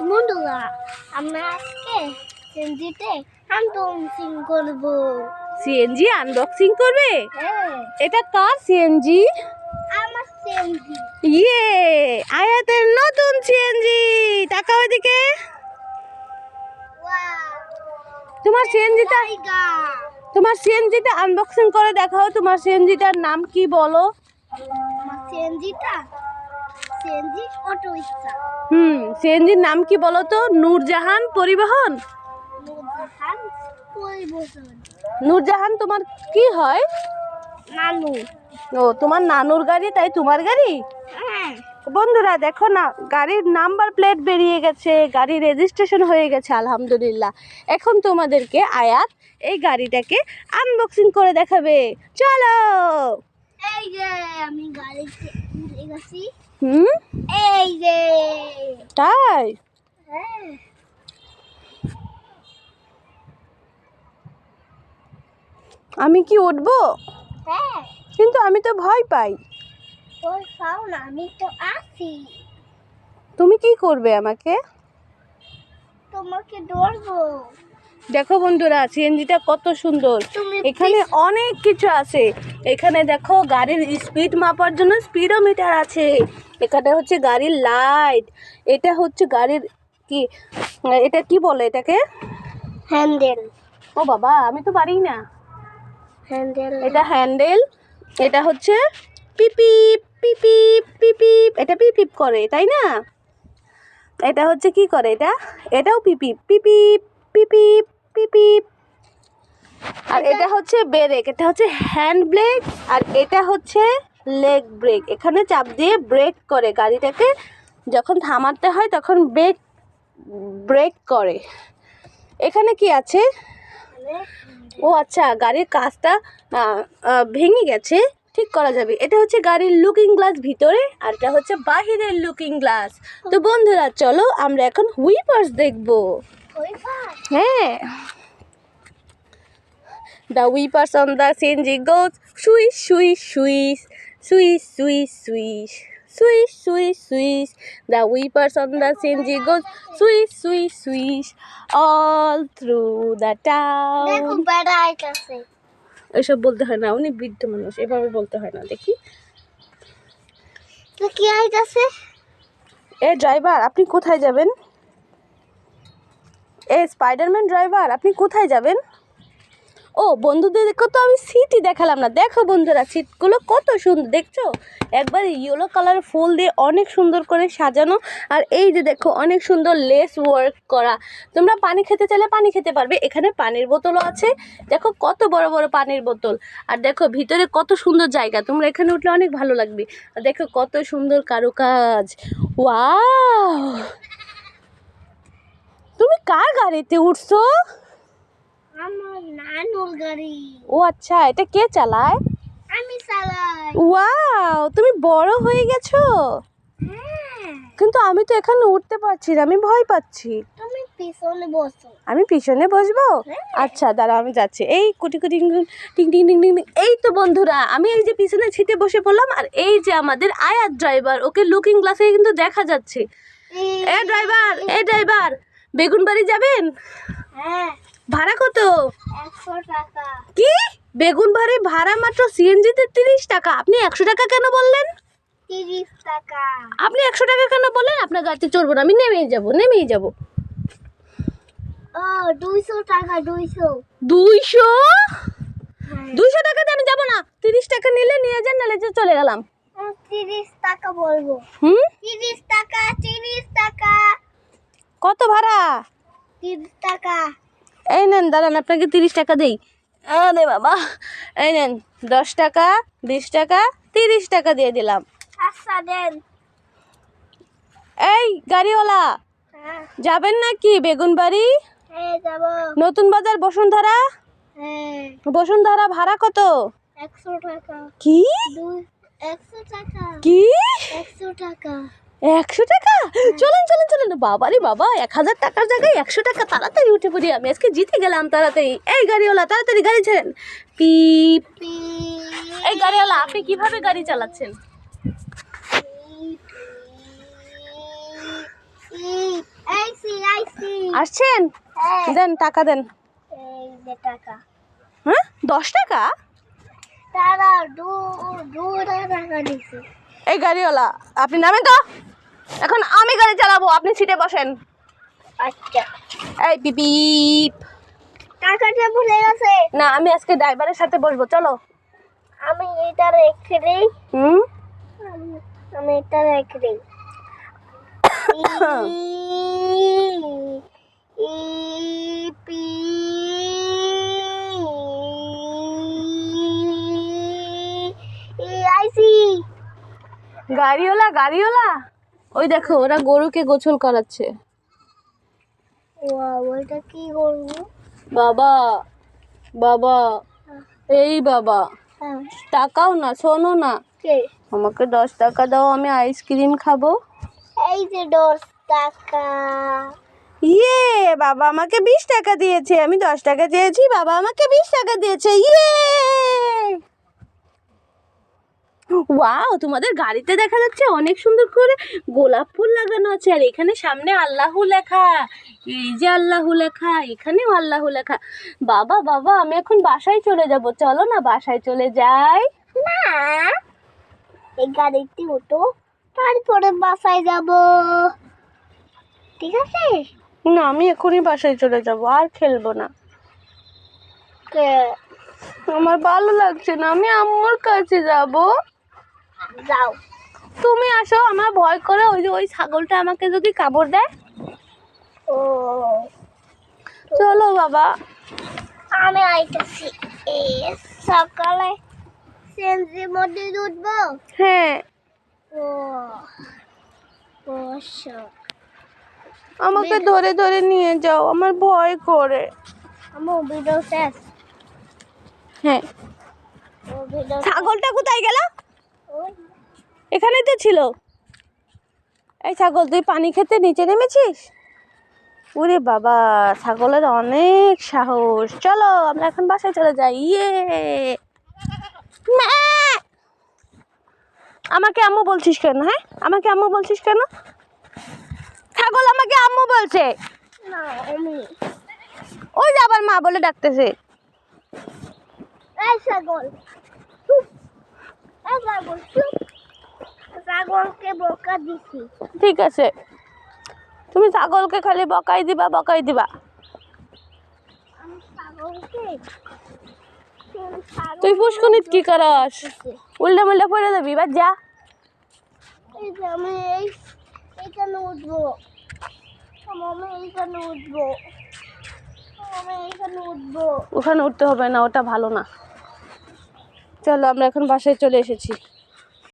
বন্ধুরা আমরা আজকে সেন্দিতে আনবক্সিং করব। সিএনজি আনবক্সিং করবে? হ্যাঁ। এটা কার সিএনজি? আমার সেন্দি ইয়ে আয়াতের নতুন সিএনজি। টাকা ওইদিকে তোমার সিএনজিটা তোমার সিএনজিটা আনবক্সিং করে দেখাও। তোমার সিএনজিটার নাম কি বলো? আমার সেন্দিটা সেন্দি অটো রিক্সা। হুম সিএনজির নাম কি বলো তো নূরজাহান পরিবহন? নূরজাহান পরিবহন। নূরজাহান তোমার কি হয়? নানু। ও তোমার নানুর গাড়ি তাই তোমার গাড়ি? হ্যাঁ। বন্ধুরা দেখো না গাড়ির নাম্বার প্লেট বেরিয়ে গেছে গাড়ি রেজিস্ট্রেশন হয়ে গেছে আলহামদুলিল্লাহ। এখন তোমাদেরকে আয়াত এই গাড়িটাকে আনবক্সিং করে দেখাবে। চলো! এই যে আমি গাড়িতে গেছি। হুম? এই যে। তাই? হ্যাঁ আমি কি উঠবো? হ্যাঁ। কিন্তু আমি তো ভয় পাই। আমি তো আছি। তুমি কি করবে আমাকে? তোমাকে ধরবো। দেখো বন্ধুরা সিএনজিটা কত সুন্দর। এখানে অনেক কিছু আছে। এখানে দেখো গাড়ির স্পিড মাপার জন্য স্পিডোমিটার আছে। এখানে হচ্ছে গাড়ির লাইট এটা হচ্ছে গাড়ির কি এটা কি বলে এটাকে? হ্যান্ডেল ও বাবা আমি তো পারি না। হ্যান্ডেল এটা হ্যান্ডেল এটা হচ্ছে পিপিপ পিপিপ পিপিপ এটা পিপিপ করে তাই না? এটা হচ্ছে কি করে এটা? এটাও পিপিপ পিপিপ পিপিপ পিপিপ আর এটা হচ্ছে ব্রেক এটা হচ্ছে হ্যান্ড ব্রেক আর এটা হচ্ছে লেগ ব্রেক। এখানে চাপ দিয়ে ব্রেক করে গাড়িটাকে যখন থামাতে হয় তখন ব্রেক ব্রেক করে। এখানে কি আছে? ও আচ্ছা গাড়ির কাজটা ভেঙে গেছে ঠিক করা যাবে। এটা হচ্ছে গাড়ির লুকিং গ্লাস ভিতরে আর এটা হচ্ছে বাহিরের লুকিং গ্লাস তো বন্ধুরা চলো আমরা এখন হুইপার্স দেখব। হ্যাঁ। The wipers on the CNG goes swish swish swish swish swish swish swish swish swish the wipers on the CNG goes swish swish swish all through the town দেখো বেড়া আইতাছে। এসব বলতে হয় না উনি বৃদ্ধ মানুষ এভাবে বলতে হয় না দেখি। তো কি আইতাছে? এ ড্রাইভার আপনি কোথায় যাবেন? এ স্পাইডারম্যান ড্রাইভার আপনি কোথায় যাবেন? ও বন্ধুদের দেখো তো আমি সিটই দেখালাম না। দেখো বন্ধুরা সিটগুলো কত সুন্দর, দেখছ? একবার ইয়েলো কালার ফুল দিয়ে অনেক সুন্দর করে সাজানো। আর এই যে দেখো, অনেক সুন্দর লেস ওয়ার্ক করা। তোমরা পানি খেতে চাইলে পানি খেতে পারবে, এখানে পানির বোতলও আছে। দেখো কত বড় বড় পানির বোতল। আর দেখো ভিতরে কত সুন্দর জায়গা, তোমরা এখানে উঠলে অনেক ভালো লাগবে। আর দেখো কত সুন্দর কারুকাজ। ওয়াও! তুমি কার গাড়িতে উঠছো? আমার নানুর গাড়ি। ও আচ্ছা এটা কে চালায়? আমি চালাই। ওয়াও তুমি বড় হয়ে গেছো? হ্যাঁ। কিন্তু আমি তো এখানে উঠতে পারছি না আমি ভয় পাচ্ছি। তুমি পিছনে বসো। আমি পিছনে বসবো? আচ্ছা দাঁড়া আমি যাচ্ছি। এই কুটি কুটি টিং টিং টিং টিং। এই তো বন্ধুরা আমি এই যে পিছনে ছিটে বসে পড়লাম আর এই যে আমাদের আয়াত ড্রাইভার ওকে লুকিং গ্লাসে কিন্তু দেখা যাচ্ছে। এ ড্রাইভার এ ড্রাইভার বেগুনবাড়ি যাবেন? হ্যাঁ। ভাড়া কত? টাকা। কি? বেগুন বাড়ি ভাড়া মাত্র সিএনজিতে তিরিশ টাকা। আপনি একশো টাকা কেন বললেন? টাকা। আপনি একশো টাকা কেন বললেন? আপনার গাড়িতে চড়বো না আমি নেমেই যাব নেমেই যাব। দুইশো টাকা দুইশো। দুইশো? হ্যাঁ। দুইশো টাকাতে আমি যাব না। তিরিশ টাকা নিলে নিয়ে যান নাহলে যে চলে গেলাম। তিরিশ টাকা বলব। হুম? তিরিশ টাকা তিরিশ টাকা। কত ভাড়া? তিরিশ টাকা। এই নেন দাঁড়ান আপনাকে তিরিশ টাকা দেই। আরে বাবা। এই নেন দশ টাকা বিশ টাকা তিরিশ টাকা দিয়ে দিলাম। আচ্ছা দেন। এই গাড়িওয়ালা হ্যাঁ। যাবেন নাকি বেগুনবাড়ি? হ্যাঁ নতুন বাজার বসুন্ধরা? হ্যাঁ। বসুন্ধরা ভাড়া কত? একশো টাকা। কি? দুই একশো টাকা। কি? একশো টাকা। একশো টাকা? চলেন চলেন চলেন। বাবারে বাবা এক হাজার টাকার জায়গায় একশো টাকা তাড়াতাড়ি উঠে পড়ি আমি। আজকে জিতে গেলাম তাড়াতাড়ি। এই গাড়িওয়ালা তাড়াতাড়ি গাড়ি ছেড়েন। পিপ পি- এই গাড়িওয়ালা আপনি কীভাবে গাড়ি চালাচ্ছেন? আসছেন? দেন টাকা দেন। এই টাকা? হ্যাঁ দশ টাকা এই গাড়িওয়ালা আপনি নামেন তো। এখন আমি গাড়ি চালাবো আপনি সিটে বসেন আচ্ছা এই পিপিপ টাকাটা ভুলে গেছে না আমি আজকে ড্রাইভারের সাথে বসবো চলো আমি এটা রেখে দিই হুম আমি- এটা রেখে দিই গাড়িওয়ালা গাড়িওয়ালা ওই দেখো ওরা গরুকে গোছল করাচ্ছে। এটা কি করব বাবা বাবা এই বাবা। হ্যাঁ। টাকাও না শোনো না। আমাকে দশ টাকা দাও আমি আইসক্রিম খাব। এই যে দশ টাকা। ইয়ে বাবা আমাকে বিশ টাকা দিয়েছে আমি দশ টাকা চেয়েছি বাবা আমাকে বিশ টাকা দিয়েছে ইয়ে! ওয়াও তোমাদের গাড়িতে দেখা যাচ্ছে অনেক সুন্দর করে গোলাপ ফুল লাগানো আছে। আর এখানে সামনে আল্লাহু লেখা। এই যে আল্লাহ লেখা এখানেও আল্লাহ লেখা। বাবা বাবা আমি এখন বাসায় চলে যাব। চলো না বাসায় চলে যাই। না এই গাড়িতে ওঠো তারপরে বাসায় যাব। ঠিক আছে? না আমি এখনই বাসায় চলে যাব আর খেলব না। আমার ভালো লাগছে না আমি আম্মুর কাছে যাব। যাও। তুমি আসো আমার ভয় করে ওই যে ওই ছাগলটা আমাকে যদি কামড় দেয়। ও। চলো বাবা। আমি আইতেছি। সকালে সেন্সির মধ্যে উঠবো? হ্যাঁ। ও আমাকে ধরে ধরে নিয়ে যাও আমার ভয় করে। আমার ভিডিও শেষ হ্যাঁ। ও ভিডিও ছাগলটা কোথায় গেল? এখানেই তো ছিল। এই ছাগল তুই পানি খেতে নিচে নেমেছিস? ওরে বাবা ছাগলের অনেক সাহস। চলো আমরা এখন বাসায় চলে যাই। ইয়ে! আমাকে আম্মু বলছিস কেন হ্যাঁ? আমাকে আম্মু বলছিস কেন? ছাগল আমাকে আম্মু বলছে। ওই যে আবার মা বলে ডাকতেছে। এই ছাগল ছাগল চুপ। ছাগলকে বকা দিছি। ঠিক আছে। তুমি ছাগলকে খালি বকাই দিবা বকাই দিবা। তুই পুষ্কনিত কি করস? উল্টা মুল্টা পড়ে যাবি বা যা। আমি এইখানে উঠবো। আমি এইখানে উঠবো। আমি এইখানে উঠবো। ওখানে উঠতে হবে না ওটা ভালো না। চলো আমরা এখন বাসায় চলে এসেছি।